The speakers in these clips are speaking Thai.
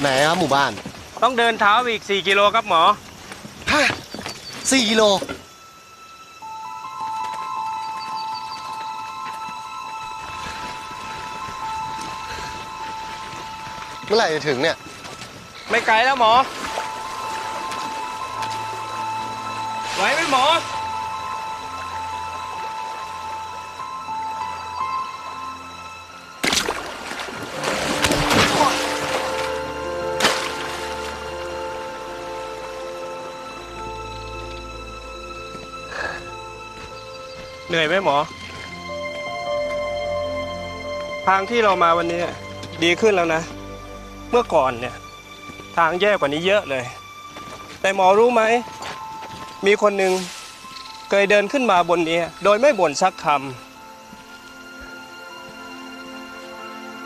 ไหนครับหมู่บ้านต้องเดินเท้าไปอีก 4 กิโลครับหมอ ฮะสี่กิโล เมื่อไหร่จะถึงเนี่ย ไม่ไกลแล้วหมอ ไหวไหมหมอ เหนื่อยไหมหมอ ทางที่เรามาวันนี้ดีขึ้นแล้วนะ เมื่อก่อนเนี่ย ทางแย่กว่านี้เยอะเลย แต่หมอรู้ไหม มีคนหนึ่งเคยเดินขึ้นมาบนนี้ โดยไม่บ่นสักค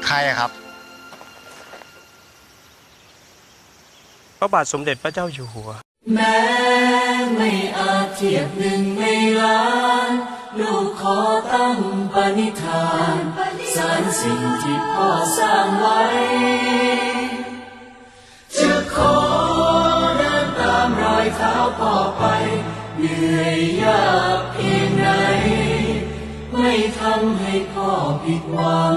ใครอะครับำพระบาทสมเด็จพระเจ้าอยู่หัว แม้ไม่อาจเทียบหนึ่งในล้าน ลูกขอตั้งปณิธานสารสิ่งที่พ่อสร้างไว้ จะขอเดินตามรอยเท้าพ่อไป เหนื่อยยากเพียงไหน ไม่ทำให้พ่อผิดหวัง